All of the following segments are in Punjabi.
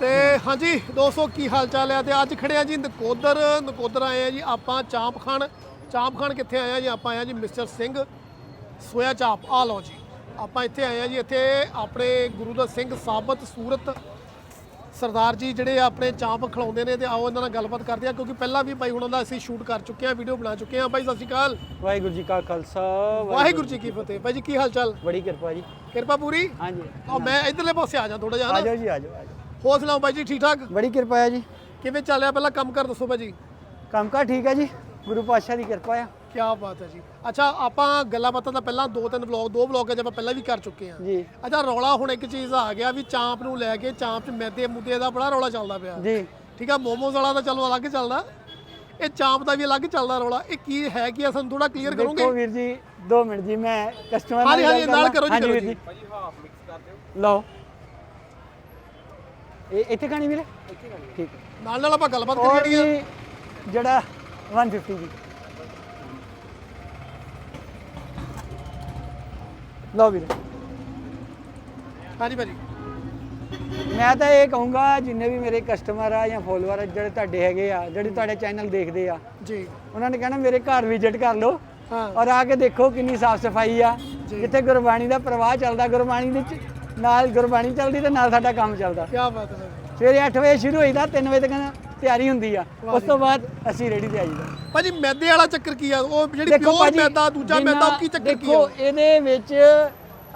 ਤੇ ਹਾਂਜੀ ਦੋਸਤੋ ਕੀ ਹਾਲ ਚਾਲ ਹੈ ਤੇ ਅੱਜ ਖੜੇ ਆ ਜੀ ਨਕੋਦਰ ਨਕੋਦਰ ਆਏ ਆ ਜੀ ਆਪਾਂ ਚਾਂਪ ਖਾਣ ਚਾਂਪ ਖਾਣ ਕਿੱਥੇ ਆਏ ਆ ਜੀ? ਆਪਾਂ ਆਏ ਆ ਜੀ ਮਿਸਟਰ ਸਿੰਘ ਸੋਇਆ ਚਾਪ। ਆ ਲਓ ਜੀ ਆਪਾਂ ਇੱਥੇ ਆਏ ਆ ਜੀ ਇੱਥੇ ਆਪਣੇ ਗੁਰੂ ਦਾ ਸਿੰਘ ਸਾਬਤ ਸੂਰਤ ਸਰਦਾਰ ਜੀ ਜਿਹੜੇ ਆਪਣੇ ਚਾਂਪ ਖਿਲਾਉਂਦੇ ਨੇ ਤੇ ਆਓ ਇਹਨਾਂ ਨਾਲ ਗੱਲਬਾਤ ਕਰਦੇ ਆ ਕਿਉਂਕਿ ਪਹਿਲਾਂ ਵੀ ਬਾਈ ਹੁਣਾਂ ਦਾ ਅਸੀਂ ਸ਼ੂਟ ਕਰ ਚੁੱਕੇ ਆ ਵੀਡੀਓ ਬਣਾ ਚੁੱਕੇ ਆ। ਬਾਈ ਸਤਿ ਸ਼੍ਰੀ ਅਕਾਲ। ਵਾਹਿਗੁਰੂ ਜੀ ਕਾ ਖਾਲਸਾ ਵਾਹਿਗੁਰੂ ਜੀ ਕੀ ਫਤਿਹ। ਬਾਈ ਜੀ ਕੀ ਹਾਲ ਚਾਲ ਬੜੀ ਕਿਰਪਾ ਜੀ। ਕਿਰਪਾ ਪੂਰੀ? ਹਾਂਜੀ। ਆ ਮੈਂ ਇਧਰਲੇ ਪਾਸੇ ਆ ਜਾ ਥੋੜਾ ਜਿਹਾ ਆ ਨਾ ਜਾਓ ਜੀ ਆ ਜਾਓ ਆ ਜਾਓ। ਹੋਰ ਸੁਣਾਓ ਬਾਈ ਜੀ ਠੀਕ ਠਾਕ? ਬੜੀ ਕਿਰਪਾ ਹੈ ਜੀ। ਕਿਵੇਂ ਚੱਲ ਰਿਹਾ ਪਹਿਲਾਂ ਕੰਮ ਕਰ ਦੱਸੋ ਭਾਜੀ ਕੰਮ ਕਾ ਠੀਕ ਹੈ ਜੀ ਗੁਰੂ ਪਾਤਸ਼ਾਹ ਦੀ ਕਿਰਪਾ ਆ। ਕੀ ਬਾਤ ਹੈ ਜੀ। ਅੱਛਾ ਆਪਾਂ ਗੱਲਾਂ ਬਾਤਾਂ ਤਾਂ ਪਹਿਲਾਂ ਦੋ ਤਿੰਨ ਵਲੌਗ ਦੋ ਵਲੌਗ ਆਪਾਂ ਪਹਿਲਾਂ ਵੀ ਕਰ ਚੁੱਕੇ ਹਾਂ। ਜੀ। ਅੱਛਾ ਰੌਲਾ ਹੁਣ ਇੱਕ ਚੀਜ਼ ਆ ਗਿਆ ਵੀ ਚਾਂਪ ਨੂੰ ਲੈ ਕੇ ਚਾਂਪ 'ਚ ਮੈਦੇ ਮੁੱਦੇ ਦਾ ਬੜਾ ਰੌਲਾ ਚੱਲਦਾ ਪਿਆ। ਜੀ। ਠੀਕ ਆ ਮੋਮੋਜ਼ ਵਾਲਾ ਤਾਂ ਚਲੋ ਅਲੱਗ ਚੱਲਦਾ। ਇਹ ਚਾਂਪ ਦਾ ਵੀ ਅਲੱਗ ਚੱਲਦਾ ਰੌਲਾ। ਇਹ ਕੀ ਹੈ ਕੀ ਆ ਸਾਨੂੰ ਥੋੜਾ ਕਲੀਅਰ ਦੇਖੋ ਕਰੋਗੇ? ਵੀਰ ਜੀ 2 ਮਿੰਟ ਜੀ ਮੈਂ ਕਸਟਮਰ ਹਾਂਜੀ, ਹਾਂਜੀ, ਨਾਲ ਕਰੋ ਜੀ, ਕਰੋ ਜੀ। ਭਾਜੀ ਹਾਫ ਮਿਕਸ ਕਰ ਦਿਓ ਲਓ। ਇਹ ਇੱਥੇ ਖਾਣੀ ਵੀਰੇ ਠੀਕ ਹੈ। ਨਾਲ ਨਾਲ ਆਪਾਂ ਗੱਲਬਾਤ ਔਰ ਕਰੀ ਜਿਹੜੀ ਆ। ਜੀ ਜਿਹੜਾ 150 ਜੀ। ਲਓ ਵੀਰੇ। ਹਾਂਜੀ ਭਾਜੀ। ਮੈਂ ਤਾਂ ਇਹ ਕਹੂੰਗਾ ਜਿੰਨੇ ਵੀ ਮੇਰੇ ਕਸਟਮਰ ਆ ਜਾਂ ਫੋਲੋਅਰ ਆ ਜਿਹੜੇ ਤੁਹਾਡੇ ਹੈਗੇ ਆ ਜਿਹੜੇ ਤੁਹਾਡੇ ਚੈਨਲ ਦੇਖਦੇ ਆ ਜੀ। ਉਹਨਾਂ ਨੇ ਕਹਿਣਾ ਮੇਰੇ ਘਰ ਵਿਜ਼ਿਟ ਕਰ ਲਓ ਹਾਂ। ਔਰ ਆ ਕੇ ਦੇਖੋ ਕਿੰਨੀ ਸਾਫ਼ ਸਫ਼ਾਈ ਆ। ਜਿੱਥੇ ਗੁਰਬਾਣੀ ਦਾ ਪ੍ਰਵਾਹ ਚੱਲਦਾ ਗੁਰਬਾਣੀ ਦੇ ਚ- ਨਾਲ ਗੁਰਬਾਣੀ ਚੱਲਦੀ ਤੇ ਨਾਲ ਸਾਡਾ ਕੰਮ ਚੱਲਦਾ। ਕੀ ਬਾਤ ਹੈ। ਸਵੇਰੇ 8 ਵਜੇ ਸ਼ੁਰੂ ਹੋਈਦਾ 3 ਵਜੇ ਤੱਕ ਤਿਆਰੀ ਹੁੰਦੀ ਆ। ਉਸ ਤੋਂ ਬਾਅਦ ਅਸੀਂ ਰੈਡੀ ਤੇ ਆਈਦਾ ਭਾਜੀ ਮੈਦੇ ਵਾਲਾ ਚੱਕਰ ਕੀ ਆ? ਉਹ ਜਿਹੜੀ ਪਿਓਰ ਮੈਦਾ ਦੂਜਾ ਮੈਦਾ ਉਹ ਕੀ ਚੱਕਰ ਕੀ ਆ? ਦੇਖੋ ਇਹਦੇ ਵਿੱਚ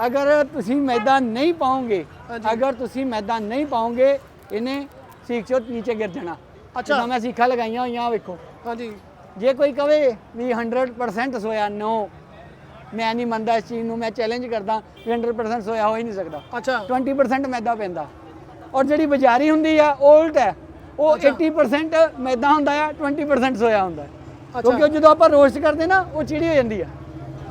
ਅਗਰ ਤੁਸੀਂ ਮੈਦਾ ਨਹੀਂ ਪਾਓਗੇ। ਅਗਰ ਤੁਸੀਂ ਮੈਦਾ ਨਹੀਂ ਪਾਓਗੇ ਇਹਨੇ ਸੀਖ ਚੋਂ ਨੀਚੇ ਗਿਰ ਜਾਣਾ। ਅੱਛਾ। ਮੈਂ ਸੀਖਾਂ ਲਗਾਈਆਂ ਹੋਈਆਂ ਵੇਖੋ। ਹਾਂਜੀ। ਜੇ ਕੋਈ ਕਵੇ ਵੀ 100% ਸੋਇਆ ਨੋ ਮੈਂ ਨਹੀਂ ਮੰਨਦਾ ਇਸ ਚੀਜ਼ ਨੂੰ ਮੈਂ ਚੈਲੰਜ ਕਰਦਾ ਵੀ 100% ਸੋਇਆ ਹੋ ਹੀ ਨਹੀਂ ਸਕਦਾ। ਅੱਛਾ। 20% ਮੈਦਾ ਪੈਂਦਾ। ਔਰ ਜਿਹੜੀ ਬਾਜ਼ਾਰੀ ਹੁੰਦੀ ਆ ਉਹ ਉਲਟ ਹੈ। ਉਹ 80% ਮੈਦਾ ਹੁੰਦਾ ਆ 20% ਸੋਇਆ ਹੁੰਦਾ ਕਿਉਂਕਿ ਉਹ ਜਦੋਂ ਆਪਾਂ ਰੋਸਟ ਕਰਦੇ ਨਾ ਉਹ ਚਿੜੀ ਹੋ ਜਾਂਦੀ ਆ।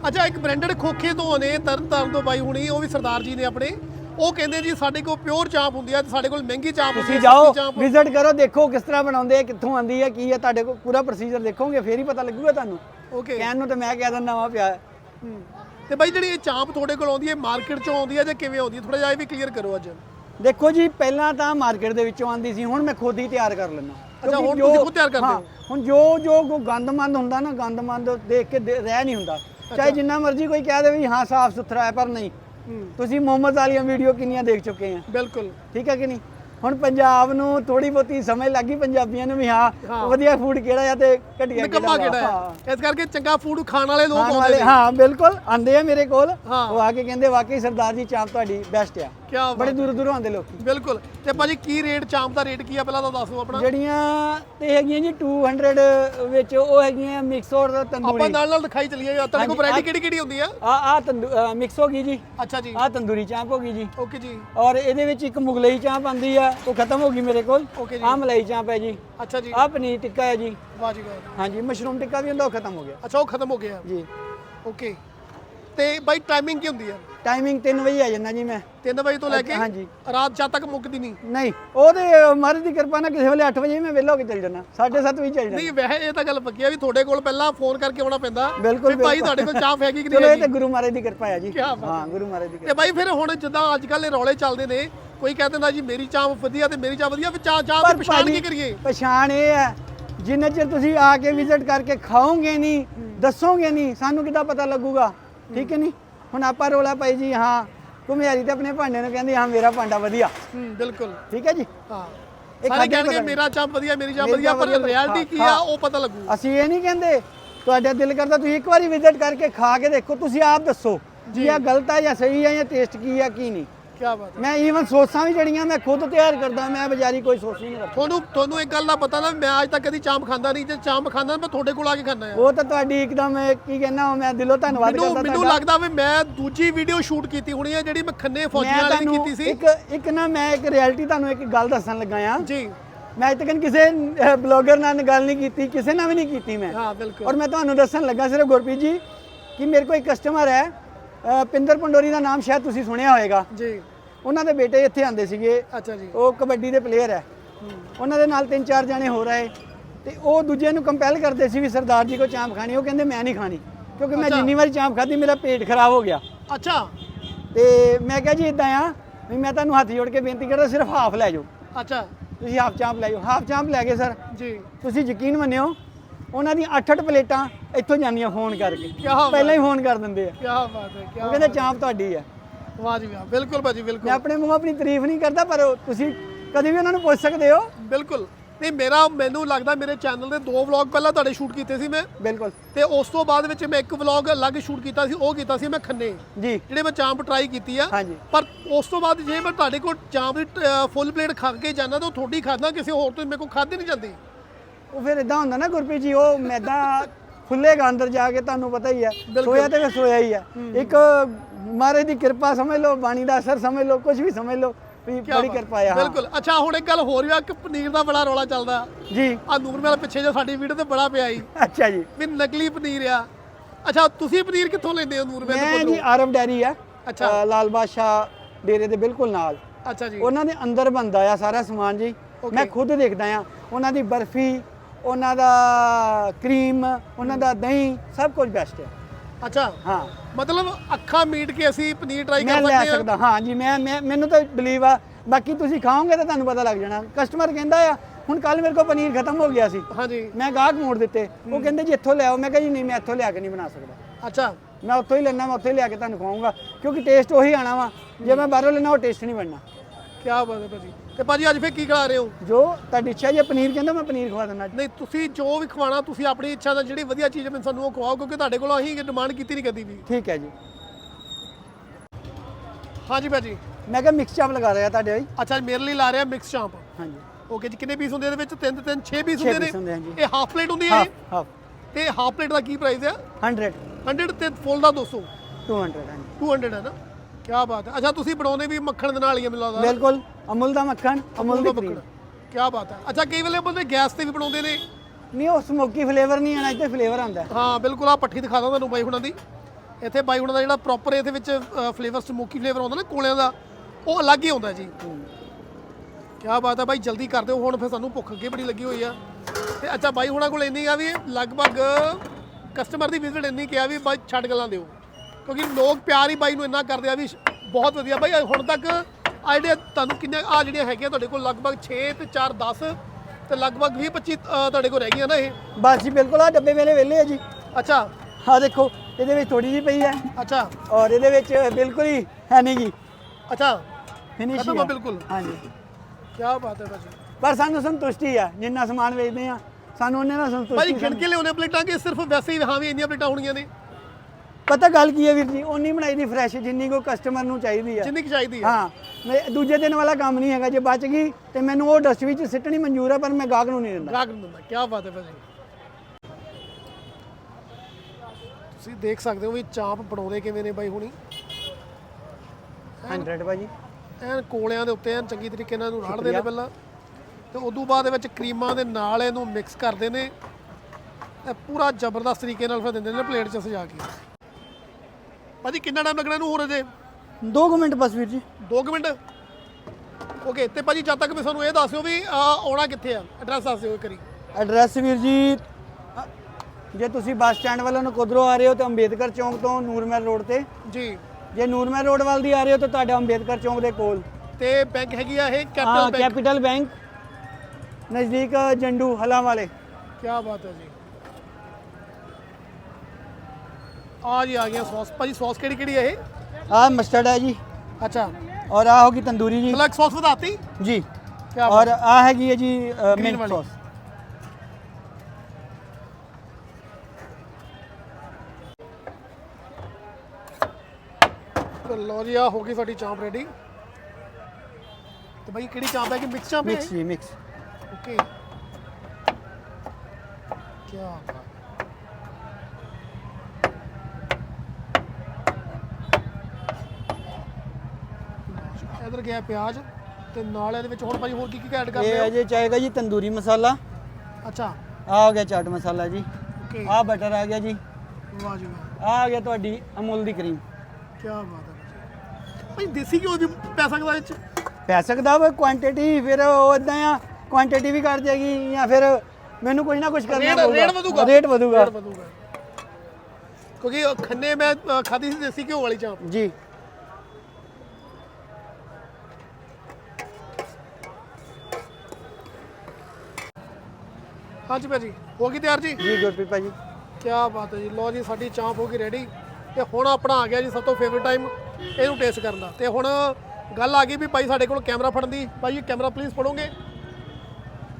ਅੱਛਾ ਇੱਕ ਬ੍ਰਾਂਡਡ ਖੋਖੇ ਤੋਂ ਨੇ ਤਰਨ ਤਾਰਨ ਤੋਂ ਬਾਈ ਹੁਣੀ ਉਹ ਵੀ ਸਰਦਾਰ ਜੀ ਨੇ ਆਪਣੇ। ਉਹ ਕਹਿੰਦੇ ਜੀ ਸਾਡੇ ਕੋਲ ਪਿਓਰ ਚਾਂਪ ਹੁੰਦੀ ਆ ਤੇ ਸਾਡੇ ਕੋਲ ਮਹਿੰਗੀ ਚਾਂਪ ਹੁੰਦੀ ਤੁਸੀਂ ਆ ਜਾਓ ਸਸਤੀ ਚਾਂਪ ਵਿਜ਼ਿਟ ਕਰੋ ਦੇਖੋ ਕਿਸ ਤਰ੍ਹਾਂ ਬਣਾਉਂਦੇ ਆ ਕਿੱਥੋਂ ਆਂਦੀ ਹੈ ਕੀ ਹੈ ਤੁਹਾਡੇ ਕੋਲ ਪੂਰਾ ਪ੍ਰੋਸੀਜਰ ਦੇਖੋਗੇ ਫੇਰ ਹੀ ਪਤਾ ਲੱਗੂਗਾ ਤੁਹਾਨੂੰ। ਓਕੇ ਕਹਿਣ ਨੂੰ ਤਾਂ ਮੈਂ ਕਹਿ ਦਿੰਦਾ ਵਾ ਪਿਆ। ਤੇ ਬਾਈ ਜਿਹੜੀ ਇਹ ਚਾਂਪ ਤੁਹਾਡੇ ਕੋਲ ਆਉਂਦੀ ਹੈ ਮਾਰਕੀਟ ਚੋਂ ਆਉਂਦੀ ਹੈ ਜਾਂ ਕਿਵੇਂ ਆਉਂਦੀ ਹੈ? ਥੋੜਾ ਜਿਹਾ ਇਹ ਵੀ ਕਲੀਅਰ ਕਰੋ ਅੱਜ। ਦੇਖੋ ਜੀ ਪਹਿਲਾਂ ਤਾਂ ਮਾਰਕੀਟ ਦੇ ਵਿੱਚੋਂ ਆਂਦੀ ਸੀ ਹੁਣ ਮੈਂ ਖੁਦ ਹੀ ਤਿਆਰ ਕਰ ਲੈਂਦਾ। ਅੱਛਾ, ਹੁਣ ਤੁਸੀਂ ਖੁਦ ਤਿਆਰ ਕਰਦੇ ਹਾਂ? ਹੁਣ ਜੋ ਜੋ ਗੰਦਮੰਦ ਹੁੰਦਾ ਨਾ ਗੰਦਮੰਦ ਦੇਖ ਕੇ ਰਹਿ ਨਹੀਂ ਹੁੰਦਾ। ਚਾਹੇ ਜਿੰਨਾ ਮਰਜ਼ੀ ਕੋਈ ਕਹਿ ਦੇਵੇ ਹਾਂ ਸਾਫ਼ ਸੁਥਰਾ ਹੈ ਪਰ ਨਹੀਂ। ਤੁਸੀਂ ਮੁਹੰਮਦ ਵਾਲੀਆਂ ਵੀਡੀਓ ਕਿੰਨੀਆਂ ਦੇਖ ਚੁੱਕੇ ਆ। ਬਿਲਕੁਲ। ਠੀਕ ਹੈ ਕਿ ਨਹੀਂ? ਹੁਣ ਪੰਜਾਬ ਨੂੰ ਥੋੜੀ ਬਹੁਤੀ ਸਮਝ ਲੱਗੀ ਪੰਜਾਬੀਆਂ ਨੂੰ ਵੀ ਹਾਂ। ਵਧੀਆ ਫੂਡ ਕਿਹੜਾ ਆ ਤੇ ਘਟੀਆ ਨਿਕੰਮਾ। ਕਿਹੜਾ ਹਾਂ। ਇਸ ਕਰਕੇ ਚੰਗਾ ਫੂਡ ਖਾਣ ਵਾਲੇ ਲੋਕ ਆਉਂਦੇ ਨੇ ਹਾਂ ਬਿਲਕੁਲ ਆਂਦੇ ਆ ਮੇਰੇ ਕੋਲ। ਉਹ ਆ ਕੇ ਕਹਿੰਦੇ ਵਾਕਈ ਸਰਦਾਰ ਜੀ ਚਾਂਪ ਤੁਹਾਡੀ ਬੈਸਟ ਆ ਕੀ ਬੜੇ ਦੂਰ ਦੂਰੋਂ ਆਉਂਦੇ ਲੋਕ। ਬਿਲਕੁਲ। ਤੇ ਭਾਜੀ ਕੀ ਰੇਟ ਚਾਂਪ ਦਾ ਰੇਟ ਕੀ ਆ? ਪਹਿਲਾਂ ਤਾਂ ਦੱਸੋ ਆਪਣਾ। ਜਿਹੜੀਆਂ ਤੇ ਹੈਗੀਆਂ ਜੀ 200 ਵਿੱਚ ਉਹ ਹੈਗੀਆਂ ਮਿਕਸ ਔਰ ਆਪਾਂ ਤੰਦੂਰੀ। ਨਾਲ ਨਾਲ ਦਿਖਾਈ ਚੱਲੀਏ ਤੁਹਾਡੇ ਕੋਲ ਹਾਂਜੀ, ਵੈਰਾਈਟੀ ਕਿਹੜੀ ਕਿਹੜੀ ਹੁੰਦੀ ਆ? ਆ ਆ ਮਿਕਸ ਹੋ ਗਈ ਜੀ। ਅੱਛਾ ਜੀ। ਆ ਤੰਦੂਰੀ ਚਾਂਪ ਹੋ ਗਈ ਜੀ। ਓਕੇ ਜੀ। ਔਰ ਇਹਦੇ ਵਿੱਚ ਇੱਕ ਮੁਗਲਈ ਚਾਂਪ ਆਂਦੀ ਆ ਉਹ ਖਤਮ ਹੋ ਗਈ ਮੇਰੇ ਕੋਲ। ਜੀ। ਆ ਮਲਾਈ ਚਾਂਪ ਹੈ ਜੀ। ਅੱਛਾ ਜੀ। ਆ ਪਨੀਰ ਟਿੱਕਾ ਹੈ ਜੀ। ਵਾਹ ਜੀ ਵਾਹ। ਹਾਂਜੀ ਮਸ਼ਰੂਮ ਟਿੱਕਾ ਵੀ ਹੁੰਦਾ ਉਹ ਖਤਮ ਹੋ ਗਿਆ। ਅੱਛਾ ਉਹ ਖਤਮ ਹੋ ਗਿਆ। ਜੀ। ਓਕੇ। ਤੇ ਬਾਈ ਟਾਈਮਿੰਗ ਕੀ ਹੁੰਦੀ ਆ? ਟਾਈਮਿੰਗ 3 ਵਜੇ ਆ ਜਾਂਦਾ ਜੀ ਮੈਂ। 3 ਵਜੇ ਤੋਂ ਲੈ ਕੇ ਹਾਂਜੀ। ਰਾਤ ਜਦ ਤੱਕ ਮੁੱਕਦੀ ਨਹੀਂ। ਨਹੀਂ ਉਹਦੇ ਮਹਾਰਾਜ ਦੀ ਕਿਰਪਾ ਨਾਲ ਕਿਸੇ ਵੇਲੇ 8 ਵਜੇ ਮੈਂ ਵਿਹਲਾ ਹੋ ਕੇ ਚੱਲ ਜਾਣਾ 7:30 ਵਜੇ ਚੱਲ ਜਾਣਾ ਨਹੀਂ ਵੈਸੇ ਇਹ ਤਾਂ ਗੱਲ ਪੱਕੀ ਆ ਵੀ ਤੁਹਾਡੇ ਕੋਲ ਪਹਿਲਾਂ ਫੋਨ ਕਰਕੇ ਆਉਣਾ ਪੈਂਦਾ। ਬਿਲਕੁਲ, ਵੀ ਭਾਈ ਬਿਲਕੁਲ। ਤੁਹਾਡੇ ਕੋਲ ਚਾਹ ਹੈਗੀ ਕਿ ਚਲੋ ਨਹੀਂ ਇਹ ਹੈਗੀ? ਤੇ ਗੁਰੂ ਮਹਾਰਾਜ ਦੀ ਕਿਰਪਾ ਹੈ ਜੀ। ਕਿਆ ਬਾਤ ਹਾਂ। ਗੁਰੂ ਮਹਾਰਾਜ ਦੀ ਤੇ ਕਿਰਪਾ। ਬਾਈ ਫਿਰ ਹੁਣ ਜਿੱਦਾਂ ਅੱਜ ਕੱਲ੍ਹ ਇਹ ਰੌਲੇ ਚੱਲਦੇ ਨੇ ਕੋਈ ਕਹਿ ਦਿੰਦਾ ਜੀ ਮੇਰੀ ਚਾਹ ਵਧੀਆ ਤੇ ਮੇਰੀ ਚਾਹ ਵਧੀਆ ਫਿਰ ਚਾਹ ਚਾਹ ਦੀ ਪਛਾਣ ਕੀ ਕਰੀਏ? ਪਛਾਣ ਇਹ ਹੈ ਜਿੰਨੇ ਚਿਰ ਤੁਸੀਂ ਆ ਕੇ ਵਿਜ਼ਿਟ ਕਰਕੇ ਖਾਓਗੇ ਨਹੀਂ ਦੱਸੋਗੇ ਨਹੀਂ ਸਾਨੂੰ ਕਿੱਦਾਂ ਪਤਾ ਲੱਗੂਗਾ? ਠੀਕ ਹੈ ਨਹੀਂ? ਹੁਣ ਆਪਾਂ ਰੋਲਾ ਪਾਈ ਜੀ ਹਾਂ ਘੁਮਿਆਰੀ ਤੇ ਆਪਣੇ ਭਾਂਡੇ ਨੂੰ ਕਹਿੰਦੀ ਹਾਂ ਮੇਰਾ ਭਾਂਡਾ ਵਧੀਆ। ਹੂੰ ਬਿਲਕੁਲ। ਠੀਕ ਹੈ ਜੀ? ਹਾਂ। ਸਾਰੇ ਕਹਿਣਗੇ ਮੇਰਾ ਚਾਹ ਵਧੀਆ ਮੇਰੀ ਚਾਹ ਵਧੀਆ ਪਰ ਰਿਐਲਿਟੀ ਕੀ ਆ। ਉਹ ਪਤਾ ਲੱਗੂ। ਅਸੀਂ ਇਹ ਨਹੀਂ ਕਹਿੰਦੇ ਤੁਹਾਡਾ ਦਿਲ ਕਰਦਾ ਤੁਸੀਂ ਇੱਕ ਵਾਰੀ ਵਿਜ਼ਿਟ ਕਰਕੇ ਖਾ ਕੇ ਦੇਖੋ ਤੁਸੀਂ ਆਪ ਦੱਸੋ ਜੀ। ਇਹ ਗਲਤ ਹੈ ਜਾਂ ਸਹੀ ਹੈ ਜਾਂ ਟੇਸਟ ਕੀ ਹੈ ਕੀ ਨਹੀਂ। ਕੀ ਬਾਤ ਹੈ। ਮੈਂ ਈਵਨ ਸੋਸਾਂ ਵੀ ਜਿਹੜੀਆਂ ਮੈਂ ਖੁਦ ਤਿਆਰ ਕਰਦਾ ਮੈਂ ਬਾਜ਼ਾਰੀ ਕੋਈ ਸੋਸ ਨਹੀਂ ਕਰਦਾ ਤੁਹਾਨੂੰ ਤੁਹਾਨੂੰ ਇੱਕ ਗੱਲ ਦਾ ਪਤਾ ਨਾ ਮੈਂ ਅੱਜ ਤੱਕ ਕਦੀ ਚਾਂਪ ਖਾਂਦਾ ਨਹੀਂ। ਜੇ ਚਾਂਪ ਖਾਂਦਾ ਮੈਂ ਤੁਹਾਡੇ ਕੋਲ ਆ ਕੇ ਖਾਂਦਾ ਆ ਉਹ ਤਾਂ ਤੁਹਾਡੀ ਇੱਕਦਮ ਇਹ ਕੀ ਕਹਿਣਾ ਮੈਂ ਦਿਲੋਂ ਧੰਨਵਾਦ ਮੈਨੂੰ ਕਰਦਾ ਮੈਨੂੰ ਲੱਗਦਾ ਵੀ ਮੈਂ ਦੂਜੀ ਵੀਡੀਓ ਸ਼ੂਟ ਕੀਤੀ ਹੋਣੀ ਹੈ ਜਿਹੜੀ ਮੈਂ ਖੰਨੇ ਫੌਜੀਆਂ ਮੈਂ ਵਾਲੀ ਦੀ ਕੀਤੀ ਸੀ। ਇੱਕ ਇੱਕ ਨਾ ਮੈਂ ਇੱਕ ਰਿਐਲਿਟੀ ਤੁਹਾਨੂੰ ਇੱਕ ਗੱਲ ਦੱਸਣ ਲੱਗਾ ਆ ਜੀ। ਮੈਂ ਅੱਜ ਤੱਕ ਕਿਸੇ ਬਲੌਗਰ ਨਾਲ ਗੱਲ ਨਹੀਂ ਕੀਤੀ ਕਿਸੇ ਨਾਲ ਵੀ ਨਹੀਂ ਕੀਤੀ ਮੈਂ। ਹਾਂ ਬਿਲਕੁਲ। ਔਰ ਮੈਂ ਤੁਹਾਨੂੰ ਦੱਸਣ ਲੱਗਾ ਸਿਰਫ ਗੁਰਪ੍ਰੀਤ ਜੀ ਕਿ ਮੇਰੇ ਕੋਲ ਇੱਕ ਕਸਟਮਰ ਹੈ ਪਿੰਦਰ ਪੰਡੋਰੀ ਦਾ ਨਾਮ ਸ਼ਾਇਦ ਤੁਸੀਂ ਸੁਣਿਆ ਹੋਵੇਗਾ ਜੀ। ਉਹਨਾਂ ਦੇ ਬੇਟੇ ਇੱਥੇ ਆਂਦੇ ਸੀਗੇ। ਅੱਛਾ ਜੀ। ਉਹ ਕਬੱਡੀ ਦੇ ਪਲੇਅਰ ਹੈ। ਉਹਨਾਂ ਦੇ ਨਾਲ ਤਿੰਨ ਚਾਰ ਜਣੇ ਹੋ ਰਹੇ ਤੇ ਉਹ ਦੂਜੇ ਨੂੰ ਕੰਪੈਲ ਕਰਦੇ ਸੀ ਵੀ ਸਰਦਾਰ ਜੀ ਕੋ ਚਾਂਪ ਖਾਣੀ। ਉਹ ਕਹਿੰਦੇ ਮੈਂ ਨਹੀਂ ਖਾਣੀ। ਕਿਉਂਕਿ ਮੈਂ। ਜਿੰਨੀ ਵਾਰੀ ਚਾਂਪ ਖਾਧੀ ਮੇਰਾ ਪੇਟ ਖਰਾਬ ਹੋ ਗਿਆ। ਅੱਛਾ। ਤੇ ਮੈਂ ਕਿਹਾ ਜੀ ਇਦਾਂ ਆ ਵੀ ਮੈਂ ਤੁਹਾਨੂੰ ਹੱਥ ਜੋੜ ਕੇ ਬੇਨਤੀ ਕਰਦਾ ਸਿਰਫ ਹਾਫ ਲੈ ਜਾਓ। ਅੱਛਾ। ਤੁਸੀਂ ਹਾਫ ਚਾਂਪ ਲੈ ਜਾਓ। ਹਾਫ ਚਾਂਪ ਲੈ ਗਏ ਸਰ ਜੀ। ਤੁਸੀਂ ਯਕੀਨ ਮੰਨਿਓ ਉਹਨਾਂ ਦੀਆਂ 8-8 ਪਲੇਟਾਂ ਇੱਥੋਂ ਜਾਂਦੀਆਂ ਫੋਨ ਕਰਕੇ। ਕਿਆ ਪਹਿਲਾਂ ਹੀ ਫੋਨ ਕਰ ਦਿੰਦੇ ਆ। ਕੀ ਬਾਤ ਹੈ ਕੀ ਉਹ ਕਹਿੰਦੇ ਚਾਂਪ ਤੁਹਾਡੀ ਆ। ਵਾਹ ਜੀ ਵਾਹ ਬਿਲਕੁਲ ਭਾਜੀ ਮੈਂ ਬਿਲਕੁਲ ਆਪਣੇ ਮੂੰਹੋਂ ਆਪਣੀ ਤਾਰੀਫ ਨਹੀਂ ਕਰਦਾ ਪਰ ਉਹ ਤੁਸੀਂ ਕਦੇ ਵੀ ਉਹਨਾਂ ਨੂੰ ਪੁੱਛ ਸਕਦੇ ਹੋ। ਬਿਲਕੁਲ। ਨਹੀਂ ਮੇਰਾ ਮੈਨੂੰ ਲੱਗਦਾ ਮੇਰੇ ਚੈਨਲ ਦੇ ਦੋ ਵਲੌਗ ਪਹਿਲਾਂ ਤੁਹਾਡੇ ਸ਼ੂਟ ਕੀਤੇ ਸੀ ਮੈਂ। ਬਿਲਕੁਲ। ਤੇ ਉਸ ਤੋਂ ਬਾਅਦ ਵਿੱਚ ਮੈਂ ਇੱਕ ਵਲੌਗ ਅਲੱਗ ਸ਼ੂਟ ਕੀਤਾ ਸੀ ਉਹ ਕੀਤਾ ਸੀ ਮੈਂ ਖੰਨੇ। ਜੀ। ਜਿਹੜੇ ਮੈਂ ਚਾਂਪ ਟਰਾਈ ਕੀਤੀ ਆ। ਹਾਂਜੀ। ਪਰ ਉਸ ਤੋਂ ਬਾਅਦ ਜੇ ਮੈਂ ਤੁਹਾਡੇ ਕੋਲ ਚਾਂਪ ਦੀ ਫੁੱਲ ਪਲੇਟ ਖਾ ਕੇ ਜਾਂਦਾ ਤਾਂ ਉਹ ਤੁਹਾਡੀ ਖਾਦਾ ਕਿਸੇ ਹੋਰ ਤੋਂ ਮੇਰੇ ਕੋਲ ਖਾਦੀ ਨਹੀਂ ਜਾਂਦੀ। ਉਹ ਫਿਰ ਇਦਾਂ ਹੁੰਦਾ ਨਾ ਗੁਰਪ੍ਰੀਤ ਜੀ ਉਹ ਮੈਦਾ ਖੁੱਲੇਗਾ ਅੰਦਰ ਜਾ ਕੇ ਤੁਹਾਨੂੰ ਪਤਾ ਹੀ ਹੈ। ਸੋਇਆ ਤੇ ਫਿਰ ਸੋਇਆ ਹੀ ਹੈ। ਇੱਕ ਮਹਾਰਾਜ ਦੀ ਕਿਰਪਾ ਸਮਝ ਲਓ ਬਾਣੀ ਦਾ ਅਸਰ ਸਮਝ ਲਓ ਕੁਝ ਵੀ ਸਮਝ ਲਓ ਵੀ ਬੜੀ। ਕਿਰਪਾ ਹਾਂ ਬਿਲਕੁਲ। ਅੱਛਾ ਹੁਣ ਇੱਕ ਗੱਲ ਹੋਰ ਵੀ ਆ ਕਿ ਪਨੀਰ ਦਾ ਬੜਾ ਰੌਲਾ ਚੱਲਦਾ। ਜੀ। ਆ ਨੂਰ ਮਹਿਲ ਪਿੱਛੇ ਜੋ ਸਾਡੀ ਵੀਡੀਓ ਤੇ ਬੜਾ ਪਿਆ ਸੀ ਅੱਛਾ ਜੀ। ਵੀ ਨਕਲੀ ਪਨੀਰ ਆ। ਅੱਛਾ ਤੁਸੀਂ ਪਨੀਰ ਕਿੱਥੋਂ ਲੈਂਦੇ ਹੋ ਨੂਰ ਮਹਿਲ ਮੈਂ ਜੀ ਆਰਵ ਡੈਰੀ ਆ। ਅੱਛਾ। ਲਾਲ ਬਾਦਸ਼ਾਹ ਡੇਰੇ ਦੇ ਬਿਲਕੁਲ ਨਾਲ। ਅੱਛਾ ਜੀ। ਉਹਨਾਂ ਦੇ ਅੰਦਰ ਬਣਦਾ ਆ ਸਾਰਾ ਸਮਾਨ ਜੀ। ਮੈਂ ਖੁਦ ਦੇਖਦਾ ਆ। ਉਹਨਾਂ ਦੀ ਬਰਫੀ ਉਹਨਾਂ ਦਾ ਕਰੀਮ ਉਹਨਾਂ ਦਾ ਦਹੀਂ ਸਭ ਕੁਝ ਬੈਸਟ ਹੈ। ਅੱਛਾ। ਹਾਂ। ਮਤਲਬ ਅੱਖਾਂ ਮੀਟ ਕੇ ਅਸੀਂ ਪਨੀਰ ਟਰਾਈ ਮੈਂ ਕਰ ਲੈ ਸਕਦੇ ਹਾਂ। ਸਕਦਾ ਹਾਂ ਜੀ ਮੈਂ ਮੈਂ ਮੈਨੂੰ ਤਾਂ ਬਲੀਵ ਆ ਬਾਕੀ ਤੁਸੀਂ ਖਾਓਗੇ ਤਾਂ ਤੁਹਾਨੂੰ ਪਤਾ ਲੱਗ ਜਾਣਾ। ਕਸਟਮਰ ਕਹਿੰਦਾ ਆ ਹੁਣ ਕੱਲ ਮੇਰੇ ਕੋਲ ਪਨੀਰ ਖਤਮ ਹੋ ਗਿਆ ਸੀ। ਹਾਂਜੀ। ਮੈਂ ਗਾਹਕ ਮੋੜ ਦਿੱਤੇ। ਉਹ ਕਹਿੰਦੇ ਜੀ ਇੱਥੋਂ ਲਿਆਓ ਮੈਂ ਕਿਹਾ ਜੀ ਨਹੀਂ ਮੈਂ ਇੱਥੋਂ ਲਿਆ ਕੇ ਨਹੀਂ ਬਣਾ ਸਕਦਾ। ਅੱਛਾ। ਮੈਂ ਉੱਥੋਂ ਹੀ ਲੈਣਾ ਮੈਂ ਉੱਥੋਂ ਲਿਆ ਕੇ ਤੁਹਾਨੂੰ ਖਵਾਉਂਗਾ ਕਿਉਂਕਿ ਟੇਸਟ ਉਹੀ ਆਣਾ ਵਾ। ਜੇ ਮੈਂ ਬਾਹਰੋਂ ਲੈਣਾ ਉਹ ਟੇਸਟ ਨਹੀਂ ਬਣਨਾ। ਕੀ ਬਾਤ ਹੈ ਭਾਜੀ। ਤੇ ਭਾਜੀ ਅੱਜ ਫੇਰ ਕੀ ਖਿਲਾ ਰਹੇ ਹੋ? ਜੋ ਤੁਹਾਡੀ ਇੱਛਾ ਜੇ ਪਨੀਰ ਕਹਿੰਦਾ ਮੈਂ ਪਨੀਰ ਖਵਾ ਦਿੰਦਾ ਨਹੀਂ ਤੁਸੀਂ ਜੋ ਵੀ ਖਵਾਣਾ ਤੁਸੀਂ ਆਪਣੀ ਇੱਛਾ ਨਾਲ ਜਿਹੜੀ ਵਧੀਆ ਚੀਜ਼ ਮੈਨੂੰ ਸਾਨੂੰ ਉਹ ਖਵਾਓ ਕਿਉਂਕਿ ਤੁਹਾਡੇ ਕੋਲੋਂ ਅਸੀਂ ਡਿਮਾਂਡ ਕੀਤੀ ਨਹੀਂ ਕਦੀ ਵੀ। ਠੀਕ ਹੈ ਜੀ। ਹਾਂਜੀ ਭਾਜੀ। ਮੈਂ ਕਿਹਾ ਮਿਕਸ ਚਾਪ ਲਗਾ ਰਿਹਾ ਤੁਹਾਡੇ ਲਈ ਅੱਛਾ ਮੇਰੇ ਲਈ ਲਾ ਰਿਹਾ ਮਿਕਸ ਚਾਂਪ। ਹਾਂਜੀ। ਓਕੇ ਜੀ ਕਿੰਨੇ ਪੀਸ ਹੁੰਦੇ ਇਹਦੇ ਵਿੱਚ? ਤਿੰਨ ਤਿੰਨ 6 ਪੀਸ ਛੇ ਹੁੰਦੇ ਨੇ। ਇਹ ਹਾਫ ਪਲੇਟ ਹੁੰਦੀ ਹੈ ਹਾਫ ਇਹ? ਹਾਫ ਤੇ ਹਾਫ ਪਲੇਟ ਦਾ ਕੀ ਪ੍ਰਾਈਸ ਹੈ? 100 100 ਤੇ ਫੁੱਲ ਦਾ 200 200 ਹਾਂਜੀ। 200 ਹੈ ਨਾ? ਕੀ ਬਾਤ ਹੈ। ਅੱਛਾ ਤੁਸੀਂ ਬਣਾਉਂਦੇ ਵੀ ਮੱਖਣ ਦੇ ਨਾਲ ਹੀ ਮੈਨੂੰ ਲੱਗਦਾ। ਬਿਲਕੁਲ ਅਮੁੱਲ ਦਾ ਮੱਖਣ ਅਮੁੱਲ ਦੀ ਕਰੀਮ ਕੀ ਬਾਤ ਹੈ। ਅੱਛਾ ਕਈ ਵੇਲੇ ਬੰਦੇ ਗੈਸ ਤੇ ਵੀ ਬਣਾਉਂਦੇ ਨੇ। ਨਹੀਂ ਉਹ ਸਮੋਕੀ ਫਲੇਵਰ ਨਹੀਂ ਆਣਾ ਇੱਥੇ ਫਲੇਵਰ ਆਉਂਦਾ। ਹੈ। ਹਾਂ ਬਿਲਕੁਲ ਆ ਪੱਠੀ ਦਿਖਾ ਦਾਂ ਤੁਹਾਨੂੰ ਬਾਈ ਹੁਣਾਂ ਦੀ। ਇੱਥੇ ਬਾਈ ਹੁਣਾਂ ਦਾ ਜਿਹੜਾ ਪ੍ਰੋਪਰ ਇਹਦੇ ਵਿੱਚ ਫਲੇਵਰ ਸਮੋਕੀ ਫਲੇਵਰ ਆਉਂਦਾ ਨਾ ਕੋਲਿਆਂ ਦਾ ਉਹ ਅਲੱਗ ਹੀ ਆਉਂਦਾ ਜੀ। ਕੀ ਬਾਤ ਹੈ ਬਾਈ ਜਲਦੀ ਕਰ ਦਿਓ। ਹੁਣ ਫਿਰ ਸਾਨੂੰ ਭੁੱਖ ਅੱਗੇ ਬੜੀ ਲੱਗੀ ਹੋਈ ਆ। ਤੇ ਅੱਛਾ ਬਾਈ ਹੁਣਾਂ ਕੋਲ ਇੰਨੀ ਆ ਵੀ ਲਗਭਗ ਕਸਟਮਰ ਦੀ ਵਿਜ਼ਿਟ ਇੰਨੀ ਕਿਹਾ ਵੀ ਬਾਈ ਛੱਡ ਗੱਲਾਂ ਦਿਓ। ਕਿਉਂਕਿ ਲੋਕ ਪਿਆਰ ਹੀ ਬਾਈ ਨੂੰ ਇੰਨਾ ਕਰਦੇ ਆ ਵੀ ਬਹੁਤ ਵਧੀਆ। ਬਾਈ ਹੁਣ ਤੱਕ ਆ ਜਿਹੜੇ ਤੁਹਾਨੂੰ ਕਿੰਨੇ ਆ ਜਿਹੜੀਆਂ ਹੈਗੀਆਂ ਤੁਹਾਡੇ ਕੋਲ ਲਗਭਗ 6 ਤੇ 4 10 ਤੇ ਲਗਭਗ 20 25 ਤੁਹਾਡੇ ਕੋਲ ਰਹਿ ਗਈਆਂ ਨਾ ਇਹ? ਬਸ ਜੀ ਬਿਲਕੁਲ ਆ ਡੱਬੇ ਮੇਰੇ ਵਿਹਲੇ ਆ ਜੀ। ਅੱਛਾ। ਆ ਦੇਖੋ ਇਹਦੇ ਵਿੱਚ ਥੋੜੀ ਜਿਹੀ ਪਈ ਹੈ। ਅੱਛਾ। ਔਰ ਇਹਦੇ ਵਿੱਚ ਬਿਲਕੁਲ ਹੀ ਹੈ ਨਹੀਂ ਗੀ ਅੱਛਾ। ਫਿਨਿਸ਼ ਖਤਮ ਬਿਲਕੁਲ। ਹਾਂਜੀ। ਕੀ ਬਾਤ ਹੈ ਭਾਜੀ। ਪਰ ਸਾਨੂੰ ਸੰਤੁਸ਼ਟੀ ਆ ਜਿੰਨਾ ਸਮਾਨ ਵੇਚਦੇ ਆ। ਸਾਨੂੰ ਉਹਨੇ ਨਾਲ ਭਾਜੀ ਸੰਤੁਸ਼ਟੀ ਗਿਣ ਕੇ ਲਿਆਉਣੇ ਪਲੇਟਾਂ ਕਿ ਸਿਰਫ ਵੈਸੇ ਹੀ ਹਾਂ ਵੀ ਇੰਨੀਆਂ ਪਲੇਟਾਂ ਹੋਣੀਆਂ ਨੇ? ਪਤਾ ਗੱਲ ਕੀ ਹੈ ਵੀਰ ਜੀ? ਉਨੀ ਬਣਾਈ ਦੀ ਫਰੈਸ਼ ਜਿੰਨੀ ਕੋ ਕਸਟਮਰ ਨੂੰ ਚਾਹੀਦੀ ਆ। ਜਿੰਨੀ ਕਿ ਚਾਹੀਦੀ ਹੈ ਹਾਂ ਮੈਂ ਦੂਜੇ ਦਿਨ ਵਾਲਾ ਕੰਮ ਨਹੀਂ ਹੈਗਾ ਜੇ ਬਚ ਗਈ ਤੇ ਮੈਨੂੰ ਉਹ ਡਸਟ ਵਿੱਚ ਸਿੱਟਣੀ ਮਨਜ਼ੂਰ ਹੈ ਪਰ ਮੈਂ ਗਾਹਕ ਨੂੰ ਨਹੀਂ ਦਿੰਦਾ। ਗਾਹਕ ਨੂੰ ਦਿੰਦਾ ਕੀ ਬਾਤ ਹੈ ਭਾਜੀ। ਤੁਸੀਂ ਦੇਖ ਸਕਦੇ ਹੋ ਵੀ ਚਾਂਪ ਬਣਾਉਂਦੇ ਕਿਵੇਂ ਨੇ ਬਾਈ ਹੁਣੀ। 100 ਭਾਜੀ। ਐਨ ਕੋਲਿਆਂ ਦੇ ਉੱਤੇ ਐਨ ਚੰਗੀ ਤਰੀਕੇ ਨਾਲ ਇਹਨੂੰ ਰਾੜਦੇ ਨੇ ਪਹਿਲਾਂ। ਤੇ ਉਦੋਂ ਬਾਅਦ ਦੇ ਵਿੱਚ ਕਰੀਮਾਂ ਦੇ ਨਾਲ ਇਹਨੂੰ ਮਿਕਸ ਕਰਦੇ ਨੇ। ਤੇ ਪੂਰਾ ਜ਼ਬਰਦਸਤ ਤਰੀਕੇ ਨਾਲ ਫਿਰ ਦਿੰਦੇ ਨੇ ਪਲੇਟ 'ਚ ਸਜਾ ਕੇ। ਭਾਜੀ ਕਿੰਨਾ ਟਾਈਮ ਲੱਗਣਾ ਇਹਨੂੰ ਹੋਰ ਅਜੇ? 2 ਮਿੰਟ ਬਸ ਵੀਰ ਜੀ। 2 ਮਿੰਟ? ਓਕੇ ਤੇ ਭਾਜੀ ਜਦ ਤੱਕ ਵੀ ਸਾਨੂੰ ਇਹ ਦੱਸਿਓ ਵੀ ਅਹ, ਆਉਣਾ ਕਿੱਥੇ ਆ? ਐਡਰੈਸ ਦੱਸ ਦਿਓ ਇੱਕ ਵਾਰੀ। ਐਡਰੈਸ ਵੀਰ ਜੀ ਅ, ਜੇ ਤੁਸੀਂ ਬੱਸ ਸਟੈਂਡ ਵੱਲੋਂ ਨਕੋਦਰੋਂ ਆ ਰਹੇ ਹੋ ਤਾਂ ਅੰਬੇਦਕਰ ਚੌਂਕ ਤੋਂ ਨੂਰਮਹਿਲ ਰੋਡ ਤੇ। ਜੀ। ਜੇ ਨੂਰਮਹਿਲ ਰੋਡ ਵੱਲ ਦੀ ਆ ਰਹੇ ਹੋ ਤਾਂ ਤੁਹਾਡਾ ਅੰਬੇਦਕਰ ਚੌਂਕ ਦੇ ਕੋਲ। ਤੇ ਬੈਂਕ ਹੈਗੀ ਆ ਇਹ? ਹਾਂ ਕੈਪੀਟਲ ਬੈਂਕ ਕੈਪੀਟਲ ਬੈਂਕ ਨਜ਼ਦੀਕ ਜੰਡੂ ਹਲਾ ਵਾਲੇ। ਕੀ ਬਾਤ ਹੈ ਜੀ। ਆ ਜੀ ਆ ਗਿਆ ਸੌਸ ਭਾਜੀ ਸੌਸ ਕਿਹੜੀ ਕਿਹੜੀ ਹੈ ਇਹ ਆਹ ਮਸਟਰਡ ਹੈ ਜੀ ਅੱਛਾ ਔਰ ਆਹ ਹੋਗੀ ਤੰਦੂਰੀ ਜੀ ਮਤਲਬ ਸੌਸ ਵਧਾਤੀ ਜੀ ਕੀ ਔਰ ਆਹ ਹੈਗੀ ਹੈ ਜੀ ਮਿੰਟ ਵਾਲੀ। ਸੌਸ ਲੋ ਜੀ ਆ ਹੋ ਗਈ ਸਾਡੀ ਚਾਂਪ ਰੈਡੀ ਤੇ ਭਾਈ ਕਿਹੜੀ ਚਾਂਪ ਹੈ ਕਿ ਮਿਕਸ ਚਾਂਪ ਹੈ ਮਿਕਸ ਜੀ ਮਿਕਸ ਓਕੇ ਕੀ ਬਾਤ ਇਧਰ ਗਿਆ ਪਿਆਜ਼ ਤੇ ਨਾਲ ਇਹਦੇ ਵਿੱਚ ਹੁਣ ਭਾਈ ਹੋਰ ਕੀ ਕੀ ਐਡ ਕਰਦੇ ਇਹ ਹੋ? ਅਜੇ ਚਾਹੇਗਾ ਜੀ ਤੰਦੂਰੀ ਮਸਾਲਾ। ਅੱਛਾ। ਆਹ ਹੋ ਗਿਆ ਚਾਟ ਮਸਾਲਾ ਜੀ। ਓਕੇ ਆਹ ਬਟਰ ਆ ਗਿਆ ਜੀ। ਵਾਹ ਜੀ ਵਾਹ। ਆਹ ਆ ਗਿਆ ਤੁਹਾਡੀ ਅਮੂਲ ਦੀ ਕਰੀਮ ਕੀ ਬਾਤ ਹੈ ਭਾਈ ਦੇਸੀ ਘਿਓ ਵੀ ਪੈ ਸਕਦਾ ਇਹ ਚ ਪੈ ਸਕਦਾ ਵਾ? ਕੁਆਂਟੀਟੀ ਫਿਰ ਉਹ ਇਦਾਂ ਆ ਕੁਆਂਟੀਟੀ ਵੀ ਘਟ ਜਾਏਗੀ ਜਾਂ ਫਿਰ ਮੈਨੂੰ ਕੁਝ ਨਾ ਕੁਝ ਕਰਨਾ ਰੇਟ ਪਊਗਾ ਰੇਟ ਵਧੂਗਾ। ਰੇਟ ਵਧੂਗਾ। ਕਿਉਂਕਿ ਉਹ ਖੰਨੇ ਮੈਂ ਅ, ਖਾਧੀ ਸੀ ਦੇਸੀ ਘਿਓ ਵਾਲੀ ਚਾਂਪ। ਜੀ। ਹਾਂਜੀ ਭਾਜੀ ਹੋ ਗਈ ਤਿਆਰ ਜੀ? ਜੀ ਗੁਰਪ੍ਰੀਤ ਭਾਜੀ। ਕੀ ਬਾਤ ਹੈ ਜੀ। ਲੋ ਜੀ ਸਾਡੀ ਚਾਂਪ ਹੋ ਗਈ ਰੈਡੀ ਤੇ ਹੁਣ ਆਪਣਾ ਆ ਗਿਆ ਜੀ ਸਭ ਤੋਂ ਫੇਵਰਟ ਟਾਈਮ ਇਹਨੂੰ ਟੇਸਟ ਕਰਨ ਦਾ। ਤੇ ਹੁਣ ਗੱਲ ਆ ਗਈ ਵੀ ਭਾਈ ਸਾਡੇ ਕੋਲ ਕੈਮਰਾ ਫੜਨ ਦੀ। ਭਾਈ ਕੈਮਰਾ ਪਲੀਜ਼ ਫੜੋਗੇ?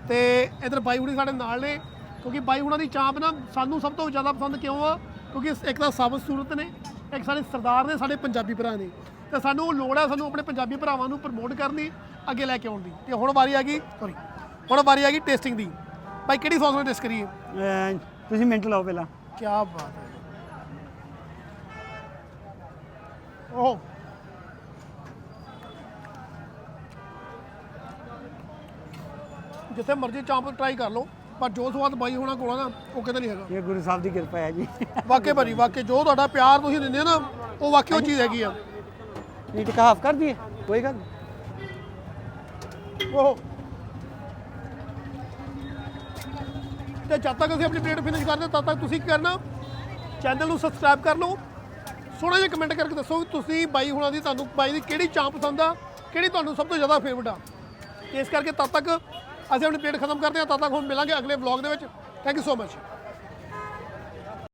ਤੇ ਇਧਰ ਬਾਈ ਹੁਣੀ ਸਾਡੇ ਨਾਲ ਨੇ ਕਿਉਂਕਿ ਬਾਈ ਹੁਣਾਂ ਦੀ ਚਾਂਪ ਨਾ ਸਾਨੂੰ ਸਭ ਤੋਂ ਜ਼ਿਆਦਾ ਪਸੰਦ ਕਿਉਂ ਆ? ਕਿਉਂਕਿ ਇੱਕ ਤਾਂ ਸਾਬਤ ਸੂਰਤ ਨੇ ਇੱਕ ਸਾਡੇ ਸਰਦਾਰ ਨੇ ਸਾਡੇ ਪੰਜਾਬੀ ਭਰਾ ਨੇ। ਤੇ ਸਾਨੂੰ ਲੋੜ ਆ ਸਾਨੂੰ ਆਪਣੇ ਪੰਜਾਬੀ ਭਰਾਵਾਂ ਨੂੰ ਪ੍ਰਮੋਟ ਕਰਨ ਦੀ ਅੱਗੇ ਲੈ ਕੇ ਆਉਣ ਦੀ। ਤੇ ਹੁਣ ਵਾਰੀ ਆ ਗਈ ਸੌਰੀ ਹੁਣ ਵਾਰੀ ਆ ਗਈ ਟੇਸਟਿੰਗ ਦੀ। ਭਾਈ ਕਿਹੜੀ ਸੌਸ ਨਾਲ ਟੇਸਟ ਕਰੀਏ ਅਹ ਤੁਸੀਂ ਮਿੰਟ ਲਾਓ ਪਹਿਲਾਂ। ਕੀ ਬਾਤ ਹੈ ਓਹ। ਜਿੱਥੇ ਮਰਜ਼ੀ ਚਾਂਪ ਟਰਾਈ ਕਰ ਲਓ ਪਰ ਜੋ ਸਵਾਦ ਬਾਈ ਹੋਣਾ ਕੋਲਾ ਨਾ ਉਹ ਕਿਤੇ ਨਹੀਂ ਹੈਗਾ। ਇਹ ਗੁਰੂ ਸਾਹਿਬ ਦੀ ਕਿਰਪਾ ਹੈ ਜੀ। ਵਾਕਈ ਭਾਜੀ ਵਾਕਈ ਜੋ ਤੁਹਾਡਾ ਪਿਆਰ ਤੁਸੀਂ ਦਿੰਦੇ ਹੋ ਨਾ ਉਹ ਵਾਕਈ ਉਹ ਚੀਜ਼ ਹੈਗੀ ਆ। ਨੀਟ ਕਾ ਹਾਫ ਕਰ ਦਈਏ ਕੋਈ ਗੱਲ ਨਹੀਂ। ਓਹ। ਤੇ ਜਦ ਤੱਕ ਅਸੀਂ ਆਪਣੀ ਪਲੇਟ ਫਿਨਿਸ਼ ਕਰਦੇ ਤਦ ਤੱਕ ਤੁਸੀਂ ਕੀ ਕਰਨਾ? ਚੈਨਲ ਨੂੰ ਸਬਸਕ੍ਰਾਈਬ ਕਰ ਲਓ। ਸੋਹਣਾ ਜਿਹਾ ਕਮੈਂਟ ਕਰਕੇ ਦੱਸੋ ਵੀ ਤੁਸੀਂ ਬਾਈ ਹੁਣਾਂ ਦੀ ਤੁਹਾਨੂੰ, ਬਾਈ ਦੀ ਕਿਹੜੀ ਚਾਹ ਪਸੰਦ ਆ, ਕਿਹੜੀ ਤੁਹਾਨੂੰ ਸਭ ਤੋਂ ਜ਼ਿਆਦਾ ਫੇਵਰਟ ਆ। ਇਸ ਕਰਕੇ ਤਦ ਤੱਕ ਅਸੀਂ ਆਪਣੀ ਪਲੇਟ ਖਤਮ ਕਰਦੇ ਹਾਂ, ਤਦ ਤੱਕ ਹੁਣ ਮਿਲਾਂਗੇ ਅਗਲੇ ਵਲੌਗ ਦੇ ਵਿੱਚ। Thank you so much